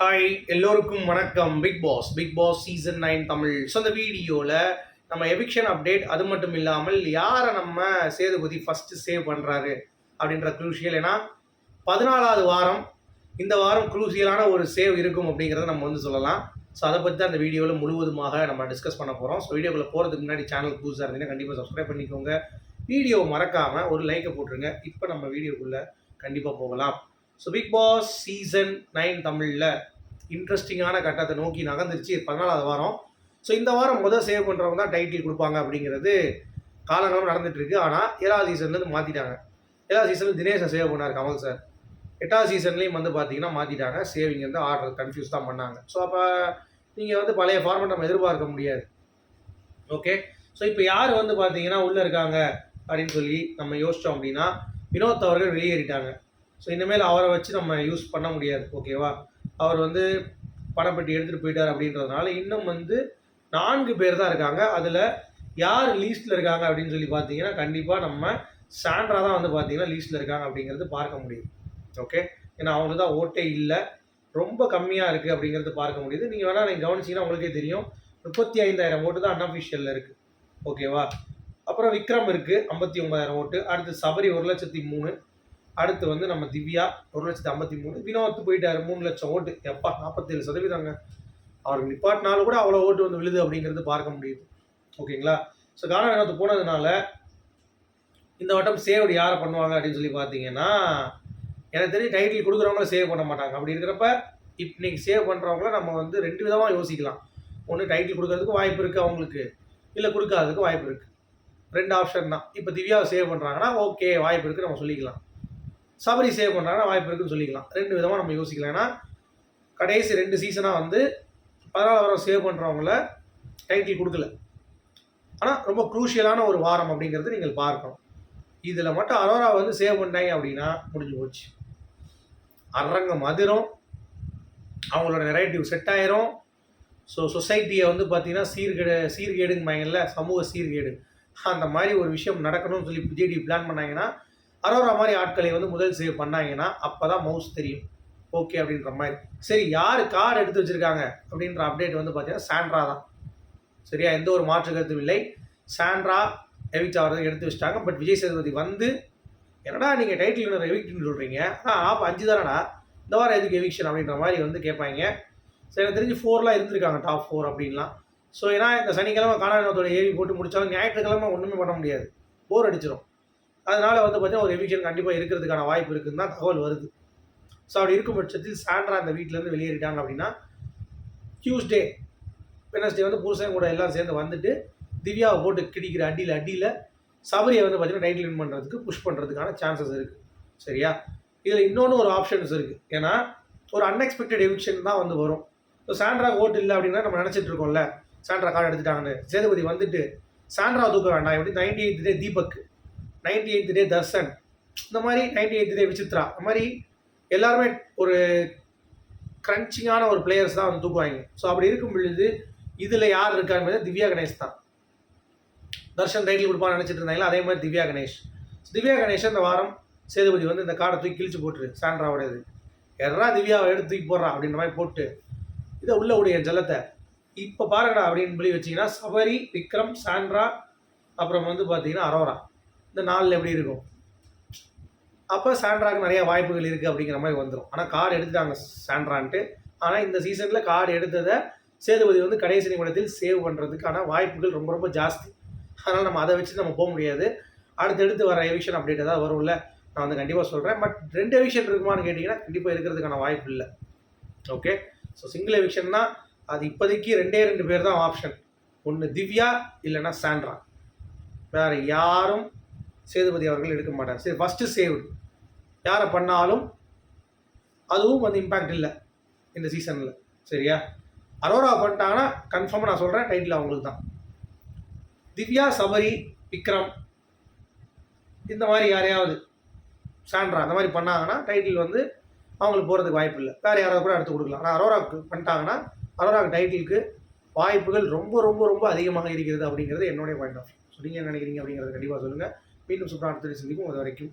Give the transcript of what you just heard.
Hi எல்லோருக்கும் வணக்கம். Bigg Boss Bigg Boss season nine Tamil. So அந்த வீடியோவில் நம்ம எவிக்ஷன் அப்டேட் அது மட்டும் இல்லாமல் யாரை நம்ம சேதுபதி ஃபஸ்ட்டு சேவ் பண்ணுறாரு அப்படின்ற குரூஷியல் ஏன்னா பதினாலாவது வாரம் இந்த வாரம் குரூசியலான ஒரு சேவ் இருக்கும் அப்படிங்கிறத நம்ம வந்து சொல்லலாம். ஸோ அதை பற்றி தான் அந்த வீடியோவில் முழுவதுமாக நம்ம டிஸ்கஸ் பண்ண போகிறோம் ஸோ வீடியோக்குள்ளே போகிறதுக்கு முன்னாடி சேனல் புதுசாக இருந்தீங்கன்னா கண்டிப்பாக சப்ஸ்கிரைப் பண்ணிக்கோங்க. வீடியோ மறக்காமல் ஒரு லைக்கை போட்டுருங்க. இப்போ நம்ம வீடியோக்குள்ளே கண்டிப்பாக போகலாம். So Bigg Boss season nine தமிழில் இன்ட்ரெஸ்டிங்கான கட்டத்தை நோக்கி நகர்ந்துருச்சு. பதினாலாவது வாரம். ஸோ இந்த வாரம் முதல் சேவ் பண்ணுறவங்க தான் டைட்டில் கொடுப்பாங்க அப்படிங்கிறது காலங்காலம் நடந்துட்டுருக்கு. ஆனால் ஏழாவது சீசன்லேருந்து மாற்றிட்டாங்க ஏழாவது சீசனில் தினேஷை சேவ் பண்ணார் கமல் சார் எட்டாவது சீசன்லேயும் வந்து பார்த்தீங்கன்னா மாற்றிட்டாங்க சேவிங் வந்து ஆர்டர் கன்ஃபியூஸ் தான் பண்ணாங்க. ஸோ அப்போ நீங்கள் வந்து பழைய ஃபார்மேட் நம்ம எதிர்பார்க்க முடியாது. ஓகே ஸோ இப்போ யார் வந்து பார்த்தீங்கன்னா உள்ளே இருக்காங்க அப்படின்னு சொல்லி நம்ம யோசித்தோம் அப்படின்னா வினோத் அவர்கள் வெளியேறிட்டாங்க. ஸோ இனிமேல் அவரை வச்சு நம்ம யூஸ் பண்ண முடியாது ஓகேவா அவர் வந்து பணப்பெட்டி எடுத்துகிட்டு போயிட்டார் அப்படின்றதுனால இன்னும் வந்து நான்கு பேர் தான் இருக்காங்க. அதில் யார் லீஸ்ட்டில் இருக்காங்க அப்படின்னு சொல்லி பார்த்தீங்கன்னா கண்டிப்பாக நம்ம சாண்ட்ரா தான் வந்து பார்த்தீங்கன்னா லீஸ்ட்டில் இருக்காங்க அப்படிங்கிறது பார்க்க முடியுது. ஓகே ஏன்னா அவங்களுக்கு தான் ஓட்டே இல்லை. ரொம்ப கம்மியாக இருக்குது அப்படிங்கிறது பார்க்க முடியுது. நீங்கள் வேணால் நீங்கள் கவனிச்சிங்கன்னா உங்களுக்கே தெரியும். முப்பத்தி ஐந்தாயிரம் ஓட்டு தான் அன்அஃபிஷியலில் இருக்குது ஓகேவா அப்புறம் விக்ரம் இருக்குது ஐம்பத்தி ஒன்பதாயிரம் ஓட்டு. அடுத்து சபரி ஒரு லட்சத்தி மூணு. அடுத்து வந்து நம்ம திவ்யா ஒரு லட்சத்தி ஐம்பத்தி மூணு வினோத் போயிட்டாரு மூணு லட்சம் ஓட்டு. எப்பா நாற்பத்தேழு சதவீதங்க. அவர் நிப்பாட்டினாலும் கூட அவ்வளோ ஓட்டு வந்து விழுது அப்படிங்கிறது பார்க்க முடியுது. ஓகேங்களா? ஸோ கானா வினோத் போனதுனால இந்த வட்டம் சேவ் யாரை பண்ணுவாங்க அப்படின்னு சொல்லி பார்த்தீங்கன்னா எனக்கு தெரிஞ்சு டைட்டில் கொடுக்குறவங்கள சேவ் பண்ண மாட்டாங்க. அப்படி இருக்கிறப்ப இப் நீங்கள் சேவ் பண்ணுறவங்கள நம்ம வந்து ரெண்டு விதமாக யோசிக்கலாம். ஒன்று டைட்டில் கொடுக்கறதுக்கு வாய்ப்பு இருக்குது அவங்களுக்கு இல்லை கொடுக்காததுக்கு வாய்ப்பு இருக்குது ரெண்டு ஆப்ஷன் தான். இப்போ திவ்யாவை சேவ் பண்ணுறாங்கன்னா ஓகே வாய்ப்பு இருக்குது நம்ம சொல்லிக்கலாம். சபரி சேவ் பண்ணுறாங்கன்னா வாய்ப்பு இருக்குன்னு சொல்லிக்கலாம். ரெண்டு விதமாக நம்ம யோசிக்கலாம். ஏன்னா கடைசி ரெண்டு சீசனாக வந்து பதினாலு வாரம் சேவ் பண்ணுறவங்கள டைட்டில் கொடுக்கல. ஆனால் ரொம்ப குரூஷியலான ஒரு வாரம் அப்படிங்கிறது நீங்கள் பார்க்கணும். இதில் மட்டும் அரோரா வந்து சேவ் பண்ணிட்டாங்க அப்படின்னா முடிஞ்சு போச்சு. அரங்கம் மதுரம் அவங்களோட நெரேட்டிவ் செட் ஆயிரும். ஸோ சொசைட்டியை வந்து பார்த்தீங்கன்னா சீர்கேடு சீர்கேடுங்க சமூக சீர்கேடு. அந்த மாதிரி ஒரு விஷயம் நடக்கணும்னு சொல்லி பிஜேடி பிளான் பண்ணாங்கன்னா அரோரா மாதிரி ஆட்களை வந்து முதல் சேவ் பண்ணாங்கன்னா அப்போ தான் மவுஸ் தெரியும். ஓகே அப்படின்ற மாதிரி. சரி யார் கார் எடுத்து வச்சுருக்காங்க அப்படின்ற அப்டேட் வந்து பார்த்தீங்கன்னா சாண்ட்ரா தான். சரியா? எந்த ஒரு மாற்று கருத்தும் இல்லை. சாண்ட்ரா எவிக்ட் ஆகிறது எடுத்து வச்சிட்டாங்க. பட் விஜய் சேதுபதி வந்து என்னடா நீங்கள் டைட்டில் வினர் எவிக்ட்னு சொல்கிறீங்க ஆ ஆப் அஞ்சு தானடா? இந்த வாரம் எதுக்கு எவிக்ஷன் அப்படின்ற மாதிரி வந்து கேட்பாங்க. சரி எனக்கு தெரிஞ்சு ஃபோர்லாம் இருந்திருக்காங்க டாப் ஃபோர் அப்படின்லாம். ஸோ ஏன்னா இந்த சனிக்கிழமை காணாவினத்தோட ஏவி போட்டு முடிச்சாலும் ஞாயிற்றுக்கிழமை ஒன்றுமே பண்ண முடியாது. போர் அடிச்சிடும் அதனால் வந்து பார்த்தீங்கன்னா ஒரு எவிக்ஷன் கண்டிப்பாக இருக்கிறதுக்கான வாய்ப்பு இருக்குதுன்னு தான் தகவல் வருது. ஸோ அப்படி இருக்கும் பட்சத்தில் சாண்ட்ரா அந்த வீட்டிலேருந்து வெளியேறிட்டாங்க அப்படின்னா டியூஸ்டே வெனஸ்டே வந்து புருஷன் கூட எல்லாம் சேர்ந்து வந்துட்டு திவ்யாவை போட்டு கிடிக்கிற அடியில் அடியில் சபரியை வந்து பார்த்தீங்கன்னா டைட்டில் வின் பண்ணுறதுக்கு புஷ் பண்ணுறதுக்கான சான்சஸ் இருக்குது சரியா? இதில் இன்னொன்று ஒரு ஆப்ஷன்ஸ் இருக்குது ஏன்னா ஒரு அன்எக்ஸ்பெக்டட் எவிக்ஷன் தான் வந்து வரும். இப்போ சாண்ட்ரா ஓட்டு இல்லை அப்படின்னா நம்ம நினச்சிட்டு இருக்கோம்ல. Sandra card எடுத்துட்டாங்கன்னு. சேதுபதி வந்துட்டு சாண்ட்ரா தூக்க வேண்டாம். எப்படி? Ninety eight day Deepak. Ninety eight day Dharshan இந்த மாதிரி நைன்டி எயித் டே விசித்ரா இந்த மாதிரி எல்லாருமே ஒரு க்ரன்ச்சிங்கான ஒரு பிளேயர்ஸ் தான் வந்து தூக்குவாங்க. ஸோ அப்படி இருக்கும் பொழுது இதில் யார் இருக்கான்னு திவ்யா கணேஷ் தான். தர்ஷன் டைட்டில் கொடுப்பான்னு நினச்சிட்டு இருந்தாங்களா அதே மாதிரி திவ்யா கணேஷ். திவ்யா கணேஷ் இந்த வாரம் சேதுபதி வந்து இந்த கார்டை தூக்கி கிழிச்சு போட்டுரு. சாண்ட்ராவோட இது எறா திவ்யாவை எடுத்து தூக்கி போடுறான் அப்படின்ற மாதிரி போட்டு இதை உள்ள உடைய ஜலத்தை இப்போ பாருங்கடா அப்படின்னு சொல்லி வச்சிங்கன்னா சபரி விக்ரம் சாண்ட்ரா அப்புறம் வந்து பார்த்தீங்கன்னா அரோரா. இந்த நாளில் எப்படி இருக்கும்? அப்போ சாண்ட்ராக்கு நிறைய வாய்ப்புகள் இருக்குது அப்படிங்கிற மாதிரி வந்துடும் ஆனால் கார்டு எடுத்துட்டாங்க சாண்ட்ரான்ட்டு. ஆனால் இந்த சீசனில் கார்டு எடுத்ததை சேதுபதி வந்து கடைசி நிமிடத்தில் சேவ் பண்ணுறதுக்கான வாய்ப்புகள் ரொம்ப ரொம்ப ஜாஸ்தி. அதனால் நம்ம அதை வச்சு நம்ம போக முடியாது. அடுத்தடுத்து வர எவிஷன் அப்டேட் ஏதாவது வரும்ல நான் வந்து கண்டிப்பாக சொல்கிறேன் பட் ரெண்டு எவிஷன் இருக்குமான்னு கேட்டிங்கன்னா கண்டிப்பாக இருக்கிறதுக்கான வாய்ப்பு இல்லை. ஓகே ஸோ சிங்கிள் எவிஷன்னா அது இப்போதைக்கு ரெண்டே ரெண்டு பேர் தான் ஆப்ஷன் ஒன்று திவ்யா இல்லைன்னா சாண்ட்ரா வேறு யாரும் சேதுபதி அவர்கள் எடுக்க மாட்டார். சரி ஃபஸ்ட்டு சேவ்டு யாரை பண்ணாலும் அதுவும் வந்து இம்பேக்ட் இல்லை இந்த சீசனில் சரியா? அரோரா பண்ணிட்டாங்கன்னா கன்ஃபார்மாக நான் சொல்கிறேன் டைட்டில் அவங்களுக்கு தான் திவ்யா சபரி விக்ரம் இந்த மாதிரி யாரையாவது சாண்ட்ரா அந்த மாதிரி பண்ணாங்கன்னா டைட்டில் வந்து அவங்களுக்கு போகிறதுக்கு வாய்ப்பு இல்லை. வேறு யாராவது கூட எடுத்து கொடுக்கலாம். ஆனால் அரோராவுக்கு பண்ணிட்டாங்கன்னா அரோராவுக்கு டைட்டிலுக்கு வாய்ப்புகள் ரொம்ப ரொம்ப ரொம்ப அதிகமாக இருக்கிறது அப்படிங்கிறது என்னுடைய பாயிண்ட் ஆஃப் ஸோ நீங்கள் என்ன நினைக்கிறீங்க அப்படிங்கிறத கண்டிப்பாக சொல்லுங்கள் மீண்டும் சூப்பரான அடுத்த சந்திக்கும் அது வரைக்கும்